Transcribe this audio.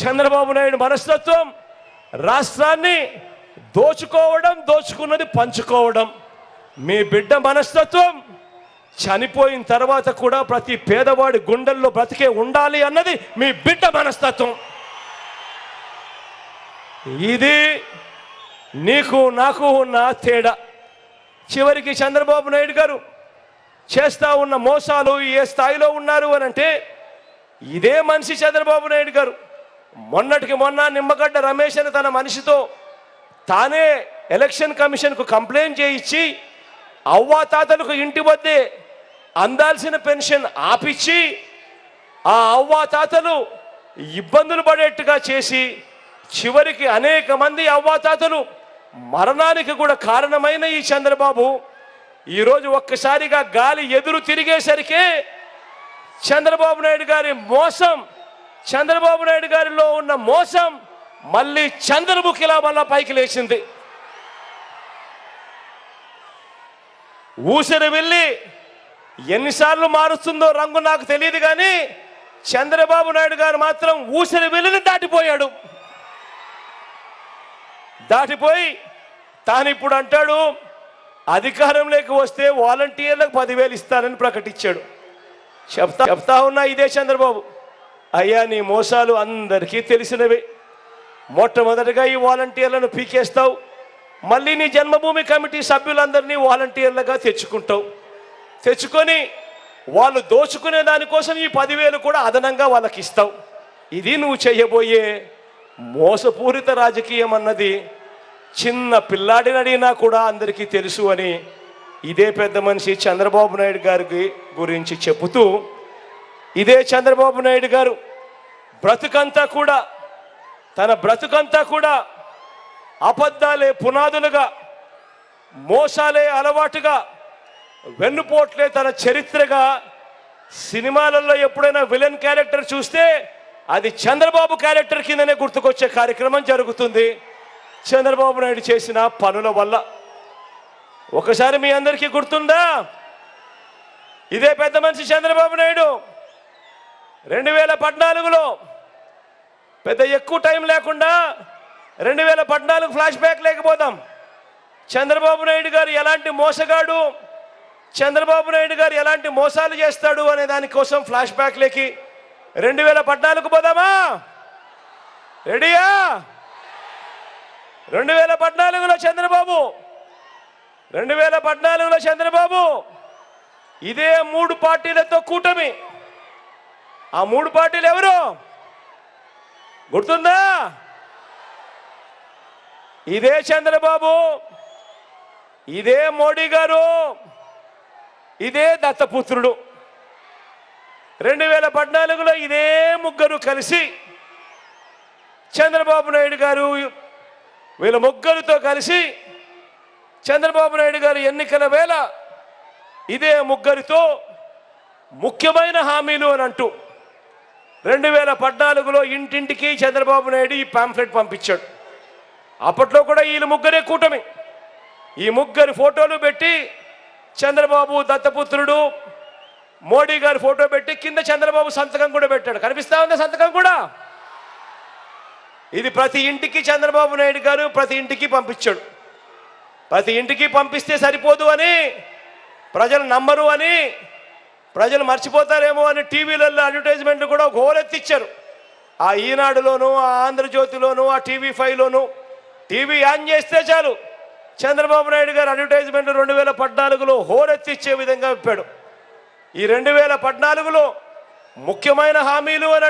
చంద్రబాబు నాయుడు మనస్తత్వం రాష్ట్రాన్ని దోచుకోవడం దోచుకున్నది పంచుకోవడం. మీ బిడ్డ మనస్తత్వం చనిపోయిన తర్వాత కూడా ప్రతి పేదవాడి గుండెల్లో బ్రతికే ఉండాలి అన్నది మీ బిడ్డ మనస్తత్వం. ఇది నీకు నాకు ఉన్న తేడా. చివరికి చంద్రబాబు నాయుడు గారు చేస్తా ఉన్న మోసాలు ఏ స్థాయిలో ఉన్నారు అని అంటే ఇదే మనిషి చంద్రబాబు నాయుడు గారు. మొన్నటికి మొన్న నిమ్మగడ్డ రమేష్ అని తన మనిషితో తానే ఎలక్షన్ కమిషన్కు కంప్లైంట్ చేయించి అవ్వాతాతలకు ఇంటి వద్దే అందాల్సిన పెన్షన్ ఆపిచ్చి ఆ అవ్వాతాతలు ఇబ్బందులు పడేట్టుగా చేసి చివరికి అనేక మంది అవ్వాతాతలు మరణానికి కూడా కారణమైన ఈ చంద్రబాబు ఈరోజు ఒక్కసారిగా గాలి ఎదురు తిరిగేసరికే చంద్రబాబు నాయుడు గారి మోసం చంద్రబాబు నాయుడు గారిలో ఉన్న మోసం మళ్ళీ చంద్రముఖిలా మళ్ళా పైకి లేచింది. ఊసరి వెళ్ళి ఎన్నిసార్లు మారుస్తుందో రంగు నాకు తెలియదు కానీ చంద్రబాబు నాయుడు గారు మాత్రం ఊసరి వెళ్ళిని దాటిపోయాడు. దాటిపోయి తాను ఇప్పుడు అంటాడు అధికారంలోకి వస్తే వాలంటీర్లకు పదివేలు ఇస్తానని ప్రకటించాడు. చెప్తా చెప్తా ఉన్నా ఇదే చంద్రబాబు. అయ్యా నీ మోసాలు అందరికీ తెలిసినవే. మొట్టమొదటిగా ఈ వాలంటీర్లను పీకేస్తావు. మళ్ళీ నీ జన్మభూమి కమిటీ సభ్యులందరినీ వాలంటీర్లుగా తెచ్చుకుంటావు. తెచ్చుకొని వాళ్ళు దోచుకునే దానికోసం ఈ పదివేలు కూడా అదనంగా వాళ్ళకి ఇస్తావు ఇది నువ్వు చేయబోయే మోసపూరిత రాజకీయం అన్నది చిన్న పిల్లాడిని అడిగినా కూడా అందరికీ తెలుసు అని ఇదే పెద్ద మనిషి చంద్రబాబు నాయుడు గారికి గురించి చెబుతూ ఇదే చంద్రబాబు నాయుడు గారు. బ్రతుకంతా కూడా తన బ్రతుకంతా కూడా అబద్ధాలే పునాదులుగా మోసాలే అలవాటుగా వెన్నుపోట్లే తన చరిత్రగా సినిమాలలో ఎప్పుడైనా విలన్ క్యారెక్టర్ చూస్తే అది చంద్రబాబు క్యారెక్టర్ కిందనే గుర్తుకొచ్చే కార్యక్రమం జరుగుతుంది. చంద్రబాబు నాయుడు చేసిన పనుల వల్ల. ఒకసారి మీ అందరికీ గుర్తుందా? ఇదే పెద్ద మనిషి చంద్రబాబు నాయుడు. రెండు వేల పద్నాలుగులో పెద్ద ఎక్కువ టైం లేకుండా రెండు వేల పద్నాలుగు ఫ్లాష్ బ్యాక్ లేకపోదాం. చంద్రబాబు నాయుడు గారు ఎలాంటి మోసగాడు చంద్రబాబు నాయుడు గారు ఎలాంటి మోసాలు చేస్తాడు అనే దానికోసం ఫ్లాష్ బ్యాక్లోకి రెండు వేల పద్నాలుగు పోదామా? రెడీయా? రెండు వేల పద్నాలుగులో చంద్రబాబు రెండు వేల పద్నాలుగులో చంద్రబాబు ఇదే మూడు పార్టీలతో కూటమి. ఆ మూడు పార్టీలు ఎవరు? గుర్తుందా? ఇదే చంద్రబాబు ఇదే మోడీ గారు ఇదే దత్తపుత్రుడు. రెండు వేల పద్నాలుగులో ఇదే ముగ్గురు కలిసి చంద్రబాబు నాయుడు గారు వీళ్ళ ముగ్గురితో కలిసి చంద్రబాబు నాయుడు గారు ఎన్నికల వేళ ఇదే ముగ్గురితో ముఖ్యమైన హామీలు అని అంటూ రెండు వేల పద్నాలుగులో ఇంటింటికి చంద్రబాబు నాయుడు ఈ పాంఫ్లెట్ పంపించాడు. అప్పట్లో కూడా వీళ్ళు ముగ్గురే కూటమి. ఈ ముగ్గురి ఫోటోలు పెట్టి చంద్రబాబు దత్తపుత్రుడు మోడీ గారి ఫోటో పెట్టి కింద చంద్రబాబు సంతకం కూడా పెట్టాడు. కనిపిస్తా ఉంది సంతకం కూడా? ఇది ప్రతి ఇంటికి చంద్రబాబు నాయుడు గారు ప్రతి ఇంటికి పంపించాడు. ప్రతి ఇంటికి పంపిస్తే సరిపోదు అని ప్రజలు నమ్మరు అని ప్రజలు మర్చిపోతారేమో అని టీవీలలో అడ్వర్టైజ్మెంట్లు కూడా హోరెత్తిచ్చారు ఆ ఈనాడులోను ఆ ఆంధ్రజ్యోతిలోను ఆ టీవీ ఫైవ్లోను. టీవీ ఆన్ చేస్తే చాలు. చంద్రబాబు నాయుడు గారు అడ్వర్టైజ్మెంట్ రెండు వేల పద్నాలుగులో హోరెత్తిచ్చే విధంగా చెప్పాడు ఈ రెండు వేల పద్నాలుగులో ముఖ్యమైన హామీలు అని